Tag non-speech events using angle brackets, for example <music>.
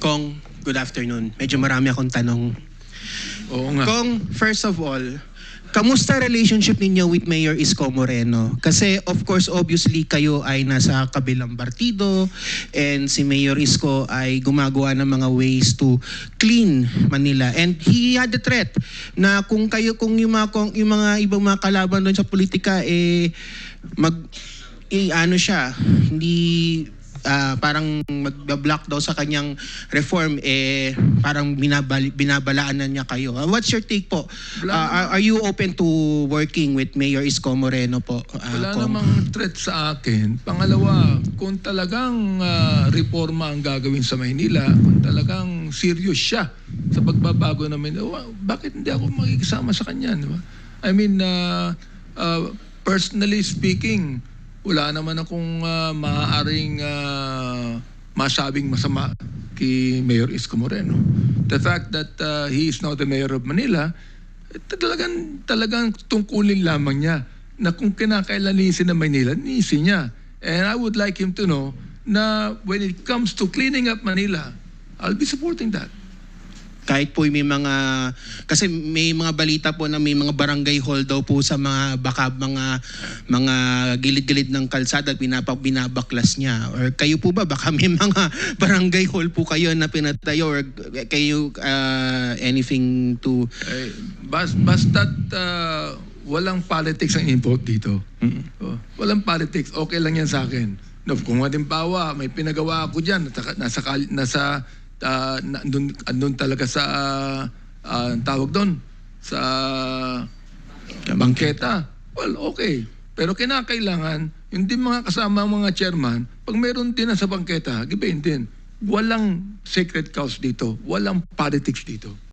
Kong, good afternoon. Medyo marami akong tanong. Oo nga. Kong, first of all, kamusta relationship ninyo with Mayor Isko Moreno? Kasi of course, obviously, kayo ay nasa kabilang partido and si Mayor Isko ay gumagawa ng mga ways to clean Manila. And he had the threat na kung kayo, kung yung mga, kung yung mga ibang mga kalaban doon sa politika, eh, mag, eh, ano siya, hindi ah, parang mag-block daw sa kanyang reform eh parang binabali, binabalaan na niya kayo. Ah, what's your take po? Ah, are, are you open to working with Mayor Isko Moreno po? ah, Wala Kong? namang threat sa akin. Pangalawa, kung talagang ah, reforma ang gagawin sa Maynila, kung talagang serious siya sa pagbabago ng Maynila, bakit hindi ako makikisama sa kanya? Di ba? I mean, ah, ah, personally speaking, wala naman akong uh, maaaring ah, masabing masama kay Mayor Isko Moreno. The fact that ah, he is now the mayor of Manila, eh, talagang, talagang tungkulin lamang niya na kung kinakailan linisin ng Manila, linisin niya. And I would like him to know na when it comes to cleaning up Manila, I'll be supporting that. Kahit po may mga, kasi may mga balita po na may mga barangay hall daw po sa mga baka mga mga gilid-gilid ng kalsada pinapa, binabaklas niya. Or kayo po ba, baka may mga <laughs> barangay hall po kayo na pinatayo or kayo ah, anything to Eh, bas, basta't ah, walang politics ang input dito. Oh, walang politics. Okay lang yan sa akin. No, kung halimbawa, may pinagawa ako dyan, nasa, nasa ah, na, andun, andun talaga sa, ah, ang tawag doon, sa bangketa. Well, okay. Pero kinakailangan, yung din mga kasama mga chairman, pag meron din na sa bangketa, gibayin din. Walang secret cause dito. Walang politics dito.